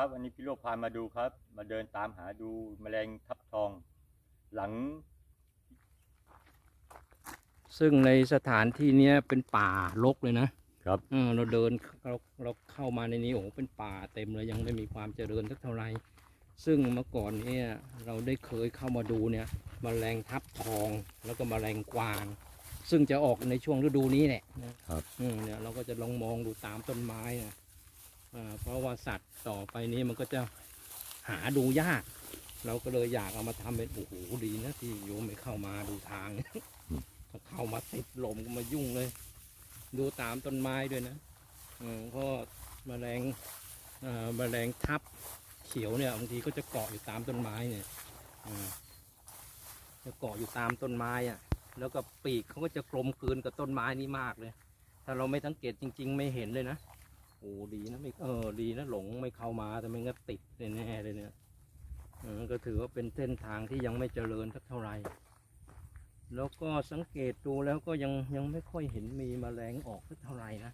ครับวันนี้พี่โลกพามาดูครับ มาเดินตามหาดูแมลงทับทอง หลัง ซึ่งในสถานที่เนี้ยเป็นป่ารกเลยนะครับ เออเราเดินเราเราเข้ามาในนี้โอ้โหเป็นป่าเต็มเลยยังไม่มีความเจริญสักเท่าไหร่ซึ่งเมื่อก่อนเนี่ยเราได้เคยเข้ามาดูเนี่ยมแมลงทับทองแล้วก็มแมลงกวาง ซึ่งจะออกในช่วงฤดูนี้แหละนะครับ อืมเนี่ยเราก็จะลองมองดูตามต้นไม้นะอ่า เพราะว่าสัตว์ต่อไปนี้มันก็จะหาดูยาก เราก็เลยอยากเอามาทำเป็นโอ้โหดีนะที่โยมไม่เข้ามาดูทางถ้าเข้ามาติดลมก็มายุ่งเลย ดูตามต้นไม้ด้วยนะเออเพราะแมลงเอ่อแมลงทับเขียวเนี่ยบางทีก็จะเกาะอยู่ตามต้นไม้เนี่ยเออจะเกาะอยู่ตามต้นไม้อะ แล้วก็ปีกเขาก็จะกลมกลืนกับต้นไม้นี้มากเลย ถ้าเราไม่สังเกตจริง ๆ ไม่เห็นเลยนะ โอ้ดีนะไม่เออดีนะหลงไม่เข้ามาแต่ไม่งั้นติดแน่เลยเนี่ยก็ถือว่าเป็นเส้นทางที่ยังไม่เจริญสักเท่าไหร่แล้วก็สังเกตดูแล้วก็ยังยังไม่ค่อยเห็นมีแมลงออกสักเท่าไหร่นะ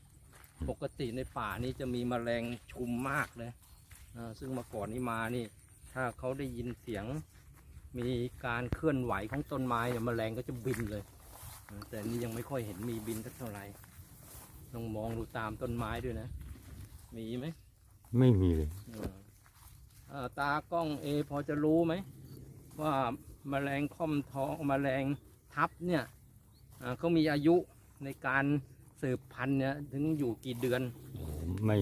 ปกติในป่านี้จะมีแมลงชุมมากเลยซึ่งเมาก่อนนี้มานี่ ถ้าเขาได้ยินเสียงมีการเคลื่อนไหวของต้นไม้เนี่ยแมลงก็จะบินเลย แต่นี่ยังไม่ค่อยเห็นมีบินสักเท่าไหร่ต้องมองดูตามต้นไม้ด้วยนะ มีไหมไม่มีเลยเออเอ่อตากล้องเอพอจะรู้ไหม ว่าแมลงค่อมทองแมลงทับเนี่ยอ่าเขามีอายุในการสืบพันธุ์เนี่ยถึงอยู่กี่เดือนไม่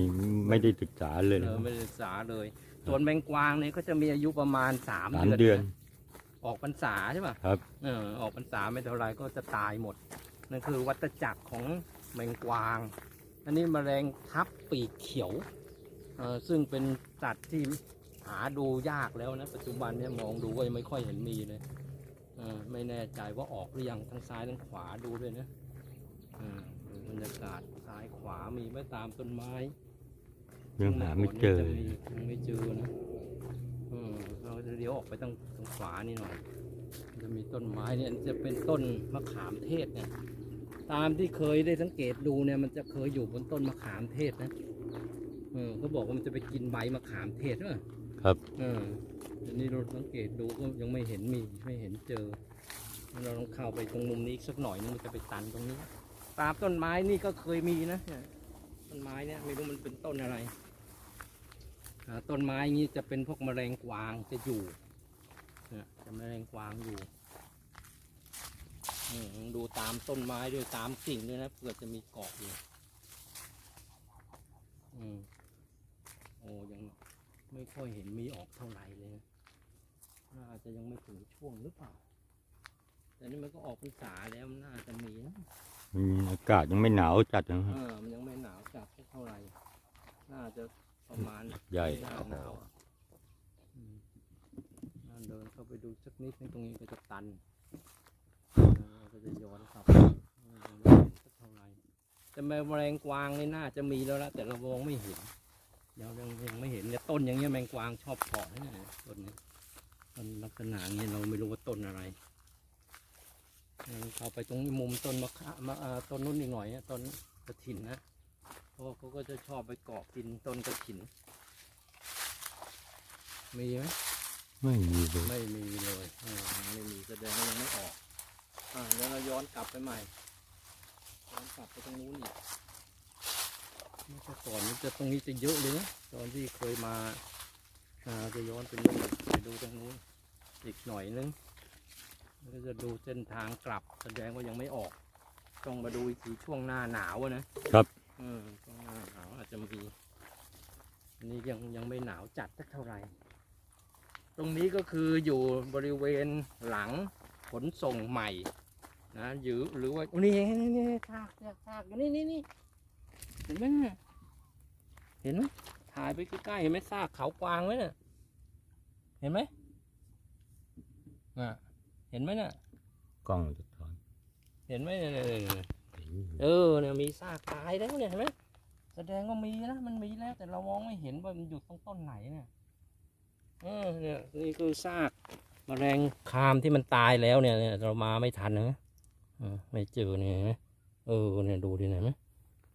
ไม่ได้ศึกษาเลยเอนะอไม่ได้ศึกษาเลย ส่วนแมงกวางเนี่ยก็จะมีอายุประมาณสามสามเดือนเดือนนะออกพรรษาใช่ป่ะครับ เออออกพรรษาไม่เท่าไรก็จะตายหมดนั่นคือวัฏจักรของแมงกวาง อันนี้แมลงทับปีกเขียวเออซึ่งเป็นสัตว์ที่หาดูยากแล้วนะ ปัจจุบันเนี่ยมองดูก็ยังไม่ค่อยเห็นมีเลยเออไม่แน่ใจว่าออกหรือยังทั้งซ้ายทั้งขวาดูด้วยนะเออดูบรรยากาศซ้ายขวามีไหม่ตามต้นไม้ยังหาไม่เจอจะมียังไม่เจอนะเออเราจะเลี้ยวออกไปทางทางขวานี่หน่อยจะมีต้นไม้เนี่ยจะเป็นต้นมะขามเทศเนี่ย ตามที่เคยได้สังเกตดูเนี่ยมันจะเคยอยู่บนต้นมะขามเทศนะเออเขาบอกว่ามันจะไปกินใบมะขามเทศด้วยครับ เออทีนี้เราสังเกตดูก็ยังไม่เห็นมีไม่เห็นเจอ เราต้องเข้าไปตรงมุมนี้อีกสักหน่อยนึงมันจะไปตันตรงนี้ ตามต้นไม้นี่ก็เคยมีนะเนี่ยต้นไม้เนี่ยไม่รู้มันเป็นต้นอะไรอ่าต้นไม้นี้จะเป็นพวกแมลงกวางจะอยู่เนี่ยจะแมลงกวางอยู่อืม ดูตามต้นไม้ด้วยตามกิ่งด้วยนะเผื่อจะมีเกาะอยู่อืมโอ้ยังไม่ค่อยเห็นมีออกเท่าไหร่เลยนะน่าจะยังไม่ถึงช่วงหรือเปล่า แต่นี่มันก็ออกพรรษาแล้วมันน่าจะมีนะมันอากาศยังไม่หนาวจัดนะครับเออมันยังไม่หนาวจัดสักเท่าไหร่ น่าจะประมาณใหญ่หน้าหนาวอะอืมน่าเดินเข้าไปดูสักนิดนึงตรงนี้ก็จะตันเออ ก็จะย้อนกลับเออยังไม่เห็นสักเท่าไรแต่แมลงกวางในี่น่าจะมีแล้วละแต่เรามองไม่เห็นเรายังยังไม่เห็นเนี่ยต้นอย่างเงี้ยแมงกวางชอบเกาะนี่ต้นนี้ต้นลักษณะนี้เราไม่รู้ว่าต้นอะไรเออเข้าไปตรงมุมต้นมะขามะอ่อต้นนู้นอีกหน่อยอะต้นกระถินนะเพราะเขาก็จะชอบไปเกาะกินต้นกระถินมีไหมไม่มีเลยไม่มีเลยไม่มีแสดงว่ายังไม่ออก อ่าแล้วเราย้อนกลับไปใหม่ ย้อนกลับไปตรงนู้นอีกเมื่อก่อนมันจะตรงนี้จะเยอะเลยนะตอนที่เคยมาอ่าจะย้อนไปนู่นไปดูตรงนู้นอีกหน่อยนึงแล้วก็จะดูเส้นทางกลับแสดงว่ายังไม่ออก ต้องมาดูอีกทีช่วงหน้าหนาวอะนะครับเออช่วงหน้าหนาวอาจจะมีอันนี้ยังยังไม่หนาวจัดสักเท่าไหร่ ตรงนี้ก็คืออยู่บริเวณหลังขนส่งใหม่ นะหรือหรือว่าโอ้นี่นี่นี่ซากซากซากอยู่นี่นี่นี่เห็นไหมเนี่ยเห็นไหมถ่ายไปใกล้ๆเห็นไหมซากเขากวางไหมเนี่ยเห็นไหมอะเห็นไหมเนี่ยกล้องจะถอนเห็นไหมเนี่ยเนี่ยเนี่ยเนี่ยเห็นเออเนี่ยมีซากตายแล้วเนี่ยเห็นไหมแสดงว่ามีนะมันมีแล้วแต่เรามองไม่เห็นว่ามันอยู่ตรงต้นไหนเนี่ยเออเนี่ยนี่คือซากแมลงคามที่มันตายแล้วเนี่ยเนี่ยเรามาไม่ทันนะเออ ไม่เจอเนี่ยเห็นไหมเออเนี่ยดูดิเห็นไหม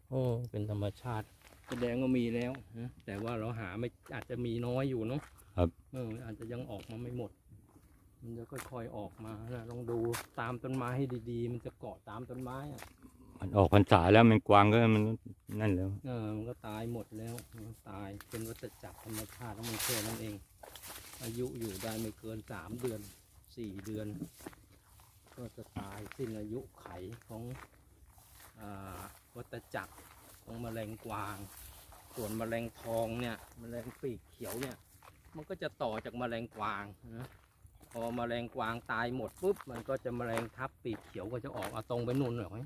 โอ้เป็นธรรมชาติแสดงว่ามีแล้วนะแต่ว่าเราหาไม่อาจจะมีน้อยอยู่เนาะครับเอออาจจะยังออกมาไม่หมด มันจะค่อยๆออกมานะลองดูตามต้นไม้ให้ดีๆ มันจะเกาะตามต้นไม้อะมันออกพรรษาแล้วมันกวางก็มันนั่นแล้วเออมันก็ตายหมดแล้วมันตายเป็นวัฏจักรธรรมชาติแล้วมันแค่นั้นเอง อายุอยู่ได้ไม่เกินสามเดือนสี่เดือน ก็จะตายสิ้นอายุไขของอวัฏจักรของแมลงกวาง ส่วนแมลงทองเนี่ยแมลงปีกเขียวเนี่ย มันก็จะต่อจากแมลงกวางนะพอแมลงกวางตายหมดปุ๊บมันก็จะแมลงทับปีกเขียวก็จะออกเอาตรงไปนู่นหน่อย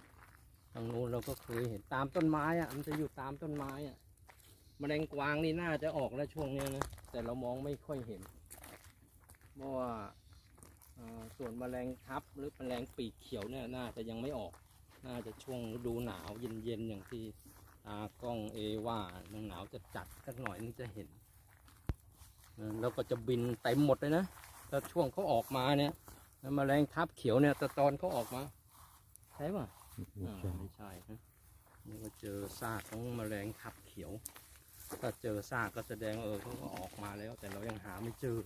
ทางนู้นเราก็เคยเห็นตามต้นไม้อะมันจะอยู่ตามต้นไม้อะแมลงกวางนี่น่าจะออกแล้วช่วงเนี้ยนะแต่เรามองไม่ค่อยเห็นเพราะว่า ส่วนแมลงทับหรือแมลงปีกเขียวเนี่ยน่าจะยังไม่ออก น่าจะช่วงฤดูหนาวเย็นๆอย่างที่ตากล้องเอว่ามันหนาวจะจัดสักหน่อยนึงจะเห็นเออแล้วก็จะบินเต็มหมดเลยนะถ้าช่วงเขาออกมาเนี่ยแล้วแมลงทับเขียวเนี่ยแต่ตอนเขาออกมาใช่ป่ะอ่าไม่ใช่นะนี่ก็เจอซากของแมลงทับเขียวถ้าเจอซากก็แสดงว่าเออเขาก็ออกมาแล้วแต่เรายังหาไม่เจอ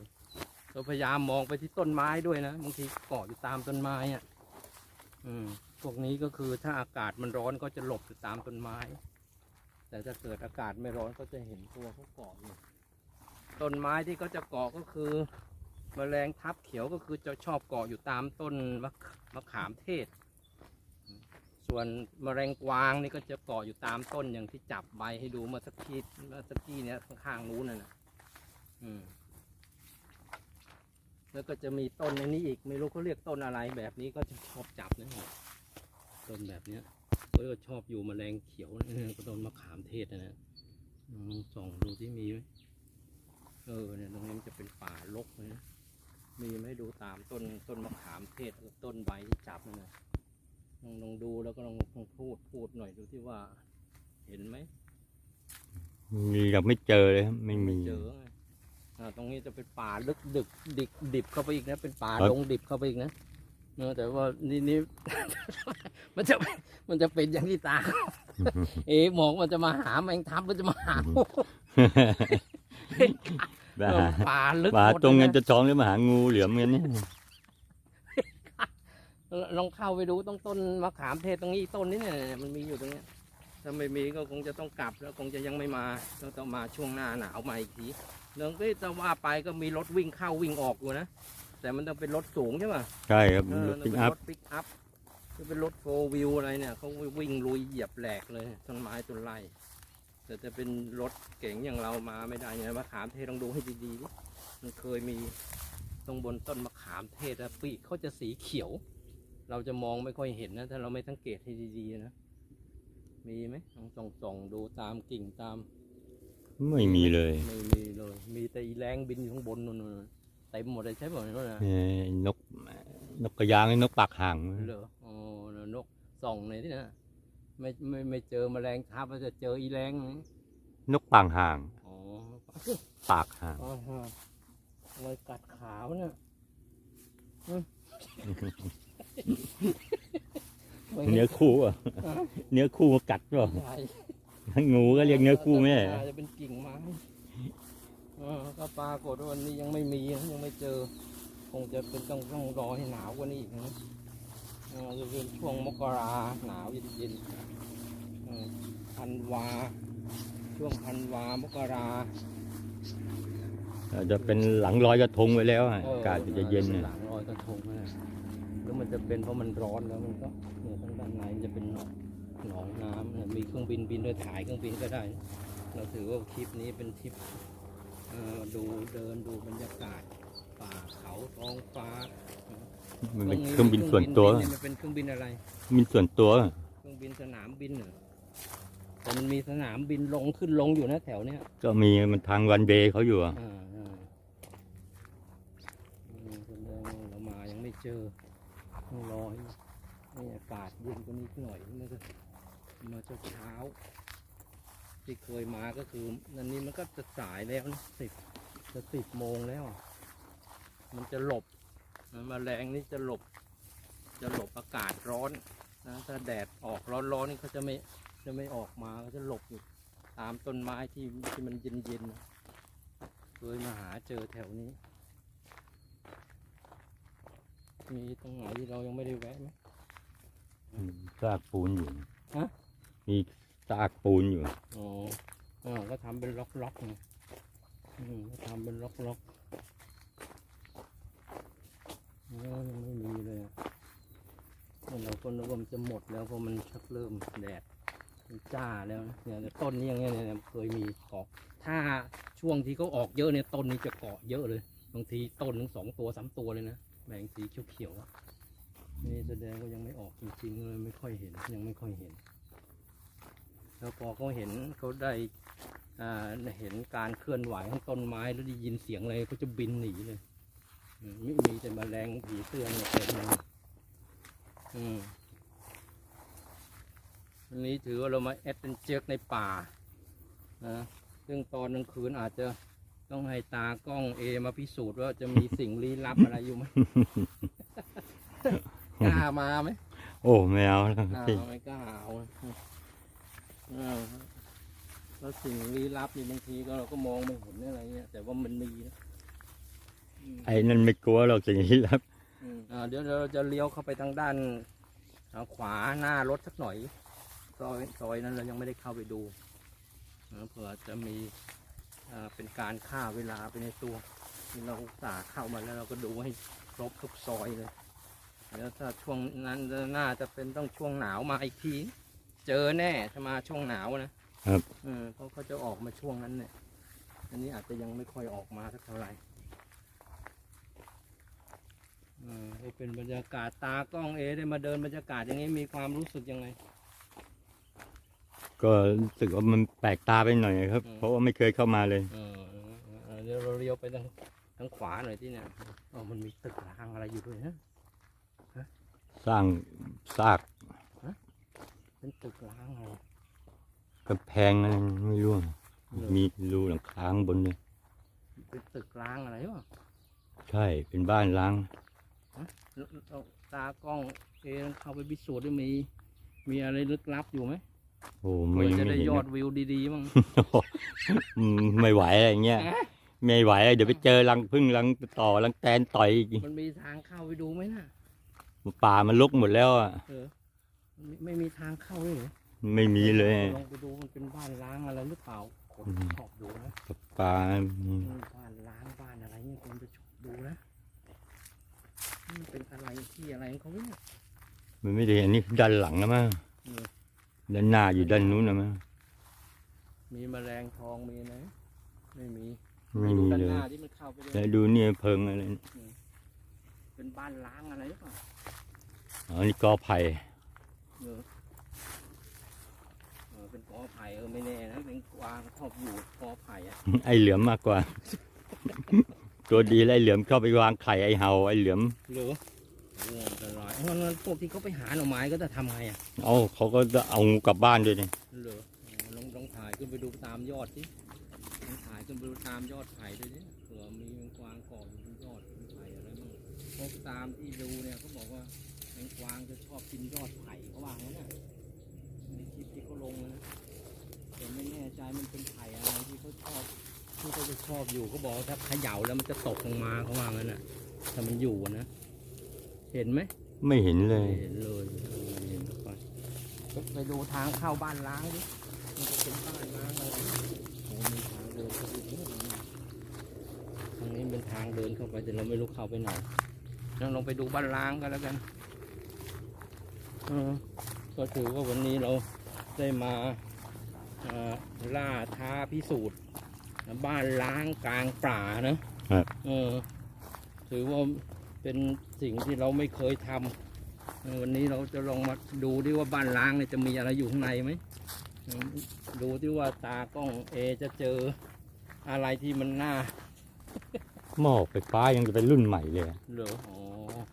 เราพยายามมองไปที่ต้นไม้ด้วยนะบางทีเกาะอยู่ตามต้นไม้อะอืมพวกนี้ก็คือถ้าอากาศมันร้อนก็จะหลบอยู่ตามต้นไม้ แต่ถ้าเกิดอากาศไม่ร้อนก็จะเห็นตัวเขาเกาะอยู่ต้นไม้ที่เขาจะเกาะก็คือแมลงทับเขียวก็คือจะชอบเกาะอยู่ตามต้นมะมะขามเทศ ส่วนแมลงกวางนี่ก็จะเกาะอยู่ตามต้นอย่างที่จับใบให้ดูเมื่อสักทีเมื่อสักทีเนี้ยข้างๆนู้นน่ะนะอืม แล้วก็จะมีต้นในนี้อีกไม่รู้เขาเรียกต้นอะไรแบบนี้ก็จะชอบจับนะต้นแบบเนี้ยก็ชอบอยู่แมลงเขียวนะก็ต้นมะขามเทศนะนะลองส่องดูที่มีไหมเออเนี่ยตรงนี้มันจะเป็นป่ารกเลยนะมีไหมดูตามต้นต้นมะขามเทศกับต้นใบที่จับนั่นนะลองลองดูแล้วก็ลองลองพูดพูดหน่อยดูที่ว่า เห็นไหมมียังไม่เจอเลยครับไม่มีเจอไง อ่าตรงนี้จะเป็นป่าลึกดึกดิบดิบเข้าไปอีกนะ เป็นป่าครับดงดิบเข้าไปอีกนะเนอะแต่ว่านี่นี่ มันจะมันจะเป็นอย่างที่ตา เอ๋มองมันจะมาหาแมงทับมันจะมาหาบ้าเออป่าลึกป่าหมดตรงเงินเลยจะทองหรือมาหางูเหลือมเงินเนี่ยลองเข้าไปดูตรงต้นมะขามเทศตรงนี้ต้นนี้เนี่ยมันมีอยู่ตรงเนี้ยถ้าไม่มีก็คงจะต้องกลับแล้วคงจะยังไม่มาก็ต้องมาช่วงหน้าหนาวมาอีกที เรื่องที่จะว่าไปก็มีรถวิ่งเข้าวิ่งออกอยู่นะ แต่มันต้องเป็นรถสูงใช่ป่ะใช่ครับเออรถมันปิกเป็นอัพรถปิกอัพคือเป็นรถโฟวิวอะไรเนี่ยเขาวิ่งลุยเหยียบแหลกเลยต้นไม้ต้นไร่แต่จะเป็นรถเก๋งอย่างเรามาไม่ได้เนี่ยมะขามเทศต้องดูให้ดีๆดิมันเคยมีตรงบนต้นมะขามเทศอะปีกเขาจะสีเขียว เราจะมองไม่ค่อยเห็นนะถ้าเราไม่สังเกตให้ดีๆนะมีไหมลองส่องส่องๆดูตามกิ่งตาม ไม่มีเลยไม่มีเลย มีแต่อีแรงบินอยู่ข้างบนนู่นๆเต็มหมดเลยใช่ป่ะเนี่ยนะเอ่อนกนกกระยางนกปากห่างเหรออ๋อนกส่องในที่นะไม่ไม่ไม่เจอแมลงทับมันจะเจออีแรงนะนกปางห่างอ๋อปากห่างอ๋อฮะอะไรกัดขาวเนี่ยอืมไม่เนื้อคู่อะเนื้อคู่มากัดเปล่าใช่ งูก็เรียกเนื้อคู่แม่าจะเป็นกิ่งไม้เออก็ปรากฏว่าวันนี้ยังไม่มีนะยังไม่เจอ คงจะเป็นต้องต้องรอให้หนาวกว่านี้อีกนะเออจะเป็นช่วงมกราหนาวเย็นๆเออธันวา ช่วงธันวามกรา อาจจะเป็นหลังลอยกระทงไว้แล้วอะเอออากาศจะเย็นหเนี่ยลังลอยกระทงนะหรือมันจะเป็นเพราะมันร้อนแล้วมันก็เนี่ยทางด้านในมันจะเป็นหนอง หนองน้ำเนี่ยมีเครื่องบินบินด้วยถ่ายเครื่องบินก็ได้ เราถือว่าคลิปนี้เป็นทริปเอ่อดูเดินดูบรรยากาศป่าเขาท้องฟ้า มันเป็นเครื่องบินส่วนตัวเครื่องบินเนี่ยมันเป็นเครื่องบินอะไรบินส่วนตัว เครื่องบินสนามบินเหรอแต่มันมีสนามบินลงขึ้นลงอยู่นะแถวเนี้ย ก็มีมันทางวันเบย์เขาอยู่อะอ่าอ่าอืมแสดงว่าเรามายังไม่เจอต้องรอให้ให้อากาศเย็นกว่านี้หน่อยมันก็ มาเช้าเช้าๆที่เคยมาก็คือนันนี้มันก็จะสายแล้วนะสิบจะสิบโมงแล้วอะมันจะหลบแมาแรงนี่จะหลบ จะหลบอากาศร้อนนะถ้าแดดออกร้อนๆนี่เขาจะไม่จะไม่ออกมาเขาจะหลบอยู่ตามต้นไม้ที่ที่มันเย็นเย็นๆนะเคยมาหาเจอแถวนี้ มีตรงไหนที่เรายังไม่ได้แวะไหมซากปูนอยู่ฮะ มีซากปูนอยู่ อ๋ออก็ทำเป็นล็อกล็อกๆไงอืมก็ทำเป็นล็อกล็อกๆอ๋อยังไม่มีเลยอะเราก็นึกว่ามันจะหมดแล้วเพราะมันชักเริ่มแดดมันจ้าแล้วนะเนี่ยแต่ต้นนี้ยังเนี่ยเนี่ยเคยมีเกาะถ้าช่วงที่เขาออกเยอะเนี่ยต้นนี้จะเกาะเยอะเลย บางทีต้นถึงสองตัวสามตัวเลยนะแบ่งสีเขียวๆอะนี่แสดงว่ายังไม่ออกจริงๆเลยไม่ค่อยเห็นยังไม่ค่อยเห็น แล้วพอเขาเห็นเขาได้อ่าเห็นการเคลื่อนไหวของต้นไม้แล้วได้ยินเสียงอะไรเขาจะบินหนีเลยอืมไม่มีแต่แมลงผีเสื้อเนี่ยเต็มเลยอืมวันนี้ถือว่าเรามาแอดเป็นเจอกในป่านะซึ่งตอนกลางคืนอาจจะต้องให้ตากล้องเอมาพิสูจน์ว่าจะมีสิ่งลี้ลับอะไรอยู่ไหมกล้ามาไหมโอ้ไม่เอาแล้วอ้าพี่วไม่กล้าเอาอะอ้าว แล้วสิ่งลี้ลับนี่บางทีก็เราก็มองไม่เห็นอะไรเงี้ยแต่ว่ามันมีนะอืมไอ้นั่นไม่กลัวหรอกสิ่งที่รับ อืมอ่าเดี๋ยวเราจะเลี้ยวเข้าไปทางด้านทางขวาหน้ารถสักหน่อยซอยซอยนั้นเรายังไม่ได้เข้าไปดูนะเผื่อจะมีอ่าเป็นการฆ่าเวลาไปในตัวที่เราอุตส่าห์เข้ามาแล้วเราก็ดูให้ครบทุกซอยเลยแล้วถ้าช่วงนั้นน่าจะเป็นต้องช่วงหนาวมาอีกที เจอแน่ถ้ามาช่วงหนาวนะครับ เออเพราะเขาจะออกมาช่วงนั้นเนี่ย อันนี้อาจจะยังไม่ค่อยออกมาสักเท่าไหร่เออให้เป็นบรรยากาศตากล้องเอได้มาเดินบรรยากาศอย่างนี้มีความรู้สึกยังไง ก็รู้สึกว่ามันแปลกตาไปหน่อยครับอืมเพราะว่าไม่เคยเข้ามาเลยเออเออเออเดี๋ยวเราเลี้ยวไปทางทางขวาหน่อยที่เนี่ยอ๋อมันมีตึกร้างอะไรอยู่ด้วยนะสร้างซาก เป็นตึกร้างอะไรกำแพงอะไรไม่รู้อะมีรูหลังคาข้างบนเลยเป็นตึกร้างอะไรวะใช่เป็นบ้านล้างแล้วแล้วตากล้องเอเข้าไปพิสูจน์ด้วยมี มีอะไรลึกลับอยู่ไหมโอ้เพื่ไม่อจะไม่ได้เห็นยอดนะวิวดีๆมั้งอืมไม่ไหวอะไรเงี้ยไม่ไหวเดี๋ยวไปเจอรังพึ่งรังต่อรังแตนต่อยอีกมันมีทางเข้าไปดูไหมน่ะป่ามันลกหมดแล้วอะเออ ไม่ไม่มีทางเข้าเลยเหรอไม่มีเลยลองไปดูมันเป็นบ้านล้างอะไรหรือเปล่าคนอืมชอบดูนะป่าอืมบ้านล้างบ้านอะไรเนี่ยคนจะชอบดูนะมันเป็นอะไรที่อะไรของเขาเนี่ยมันไม่ได้อันนี้ด้านหลังนะมั้งอืมด้านหน้าอยู่ด้านนู้นนะมั้งมีแมลงทองมีไหมไม่มีไม่ดูมีด้านเลยหน้าที่มันเข้าไปเลยแล้วดูเนี่ยเพิงอะไรเป็นบ้านล้างอะไรหรือเปล่าอ๋อนี่กอไผ่ เออเออเป็นกอไผ่เออไม่แน่นะเป็นกวางชอบอยู่กอไผ่อะไอเหลือมมากกว่า ตัวดีแล้วไอเหลือมเข้าไปวางไข่ไอเห่าไอเหลือมเหรือโอ้อันตรายงั้นงั้นพวกที่เขาไปหาหน่อไม้ก็จะทำไงอะเอาเขาก็จะเอางูกลับบ้านด้วยนี่เหรออ๋อลองลองถ่ายขึ้นไปดูตามยอดสิลองถ่ายขึ้นไปดูตามยอดไผ่ด้วยสิเผื่อมีแมงกวางเกาะอยู่บนยอดไผ่อะไรบ้างเพราะตามที่ดูเนี่ยเขาบอกว่าแมงกวางจะชอบกินยอดไผ่เขา ว่างั้นน่ะในคลิปที่เขาลงนะแต่ไม่แน่ใจมันเป็นไผ่อะไรที่เขาชอบที่เขาจะชอบอยู่เขาบอกว่าถ้าเขย่าแล้วมันจะตกลงมาเขาว่างั้นน่ะถ้ามันอยู่อะนะ เห็นไหมไม่เห็นเลย ไม่เห็นเลยเออเห็นไปไปดูทางเข้าบ้านล้างดิมันจะเป็นบ้านล้างอะไรโอ้มีทางเดินเข้าไปด้วยนะทางนี้เป็นทางเดินเข้าไปแต่เราไม่รู้เข้าไปไหนเราลองไปดูบ้านล้างกันแล้วกันเออ ก็ถือว่าวันนี้เราได้มาเอ่อล่าท้าพิสูจน์บ้านล้างกลางป่านะครับเออถือว่าเป็นสิ่งที่เราไม่เคยทำเออวันนี้เราจะลองมาดูดิว่าบ้านล้างเนี่ยจะมีอะไรอยู่ข้างในไหมอืมดูที่ว่าตากล้องเอจะเจออะไรที่มันน่าหม้อไฟฟ้ายังจะเป็นรุ่นใหม่เลยเหลืออ๋อ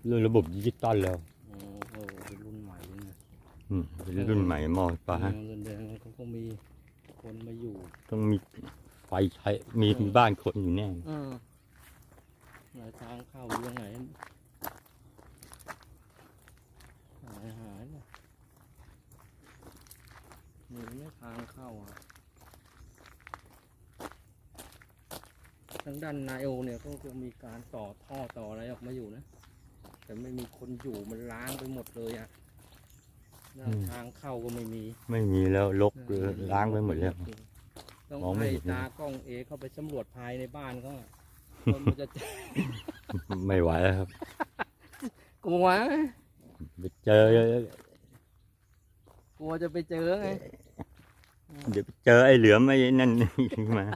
รุ่นระบบดิจิตอลแล้ว อืมเป็นรุ่นใหม่มอฟ้าเงินแดงเขาก็มีคนมาอยู่ต้องมีไฟใช้มีบ้านคนอยู่แน่อ่าไหนทางเข้าอยู่ไหหายหายเนี่ยหนีไม่ทางเข้าอะทางด้านนายโอเนี่ยก็จะมีการต่อท่อต่ออะไรออกมาอยู่นะ แต่ไม่มีคนอยู่มันล้างไปหมดเลยอะ หน้าทางเข้าก็ไม่มีไม่มีแล้วลกล้างไปหมดแล้ว ต้องมองไม่ให้เห็น ตากล้องเอเข้าไปสำรวจภายในบ้านเขาอะว่ามันจะ ไม่ไหวแล้วครับ กลัวไปเจอ กลัวจะไปเจอไงเดี๋ยวไปเจอไอ้เหลือมไอ้นั่น มา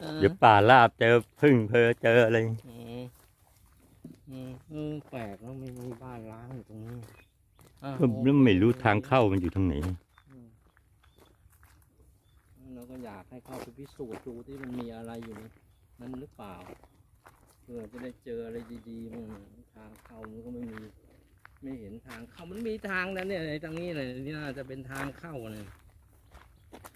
เออเดี๋ยวป่าลาบเจอพึ่งเพอเจออะไร อืมอืมเออแปลกแล้วไม่มีบ้านล้างอยู่ตรงนี้อะ ก็แล้วไม่รู้ทางเข้ามันอยู่ทางไหนอืมเราก็อยากให้เข้าไปพิสูจน์ดูที่มันมีอะไรอยู่ในนั้นหรือเปล่าเพื่อจะได้เจออะไรดีๆมันทางเข้ามันก็ไม่มี ไม่เห็นทางเข้ามันมีทางนั้นเนี่ยในตรงนี้เลยนี่น่าจะเป็นทางเข้าเนี่ย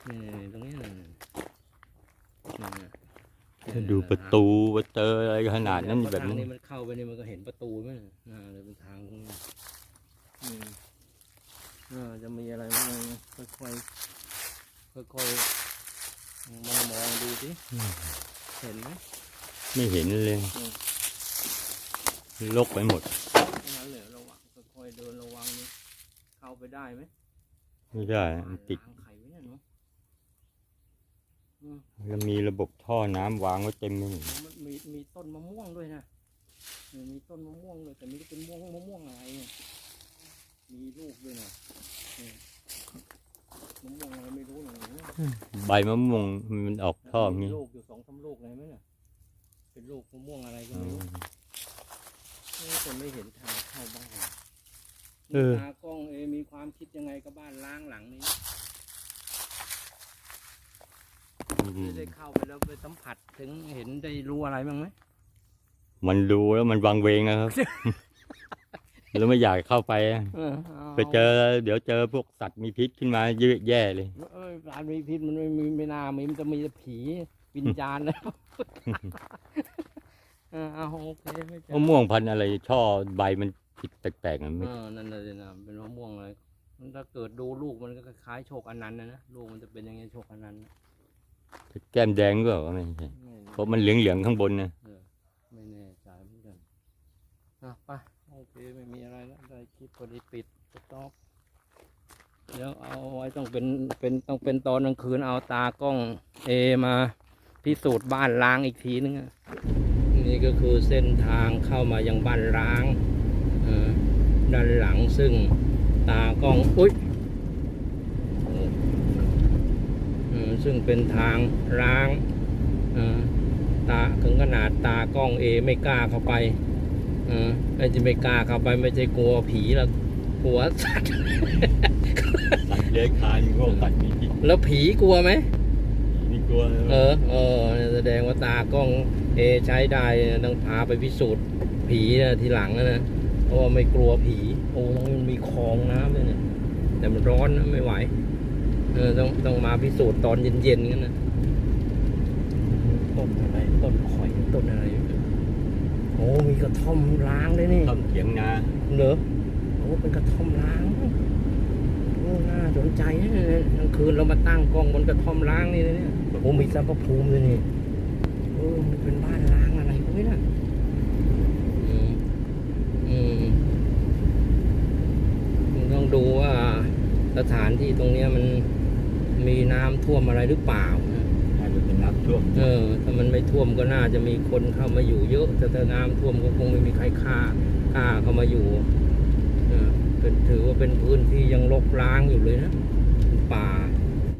นี่ตรงนี้เลยนี่ดูประตูว่าเจออะไรขนาดนั้นเพระแบบทางนี้นี้มันเข้าไปนี่มันก็เห็นประตูไหมน่าเลยเป็นทางตรง นี้อืมน่าจะมีอะไรบ้างค่อยๆค่อยๆมองมองดูสิอืมเห็นไหมไม่เห็นเลยอืมลกไปหมดงั้นเลยระวังค่อยๆเดินระวังนี่เข้าไปได้ไหมไม่ได้มันติดล้างไข่ไว้เนี่ยเนาะอืมแล้วมีระบบท่อน้ำวางไว้เต็มไปหมดมันมีมีต้นมะม่วงด้วยนะเออมีต้นมะม่วงเลยแต่ไม่รู้เป็นม่วงมะม่วงอะไรเนี่ย มีลูกด้วยนะเออมะม่วงอะไรไม่รู้นะเนี่ยใบมะม่วงมันออกท่ออย่างมีนี้ลูกอยู่สองสามลูกเลยไหมเนี่ยเป็นลูกมะม่วงอะไรก็อืไม่รู้มเออแต่ไม่เห็นทางเข้าบ้านเออ ตากล้องเอมีความคิดยังไงกับบ้านล้างหลังนี้อืมได้เข้าไปแล้วไปสัมผัสถึงเห็นได้รู้อะไรบ้างไหม มันดูแล้วมันวังเวงนะครับ แล้วไม่อยากเข้าไปเออไปเจอ เดี๋ยวเจอพวกสัตว์มีพิษขึ้นมาเยอะแย่เลยเอ้ยสารมีพิษมันไม่มีไม่น่ามีมันจะมีแต่ผีวิญญาณแล้วเออเอาโอเคไม่เจอมะม่วงพันธุ์อะไร ช่อใบมันผิดแปลกๆนะไม่เออนั่นน่ะสินะเป็นมะม่วงอะไรมันถ้าเกิดดูลูกมันก็คล้ายๆโชคอนันต์นะนะลูกมันจะเป็นยังไงโชคอนันต์นะแก้มแดงก็ไม่ใช่ไม่เพราะมันเหลืองๆข้างบนนะเออไม่แน่ใจเหมือนกันอะไปโอเคไม่มีอะไรแล้วได้คลิปพอดีปิดสต็อปเดี๋ยวเอาไว้ต้องเป็นเป็นต้องเป็นตอนกลางคืนเอาตากล้องเอมาพิสูจน์บ้านล้างอีกทีนึงนี่ก็คือเส้นทางเข้ามายังบ้านล้างด้านหลังซึ่งตากล้องอุ้ยซึ่งเป็นทางล้างตาถึงขนาดตากล้องเอไม่กล้าเข้าไป ออไม่จะไม่กล้าเข้าไปไม่ใช่กลัวผีหรอกกลัวสัตว์ สัตว์เลื้อยคลานพวกสัตว์มีพิษแล้วผีกลัวไหมนี่กลัวเออ เออ แสดงว่าตากล้องเอใช้ได้ต้องพาไปพิสูจน์ผีนะทีหลังนะ เพราะว่าไม่กลัวผี โอ้ตรงนี้มันมีคลองน้ำเลยเนี่ย แต่มันร้อนนะไม่ไหว เออต้องต้องมาพิสูจน์ตอนเย็นๆกันนะ ต้นอะไรต้นข่อยต้นอะไรโอ้มีกระท่อมล้างเลยนี่ต้มเถียงนาเหรอโอ้เป็นกระท่อมล้างโอ้น่าสนใจนะกลางคืนเรามาตั้งกล้องบนกระท่อมล้างนี่นะเนี่ยโอ้มีสรรพภูมิเลยนี่เออมันเป็นบ้านล้างอะไรพวกนี้นะอืมอืมต้องดูว่าสถานที่ตรงเนี้ยมันมีน้ำท่วมอะไรหรือเปล่านะอาจจะเป็นน้ำ ท่วม เออ ถ้ามันไม่ท่วมก็น่าจะมีคนเข้ามาอยู่เยอะแต่ถ้าน้ำท่วมก็คงไม่มีใครค่ากล้าเข้ามาอยู่เออเป็นถือว่าเป็นพื้นที่ยังรกร้างอยู่เลยนะป่า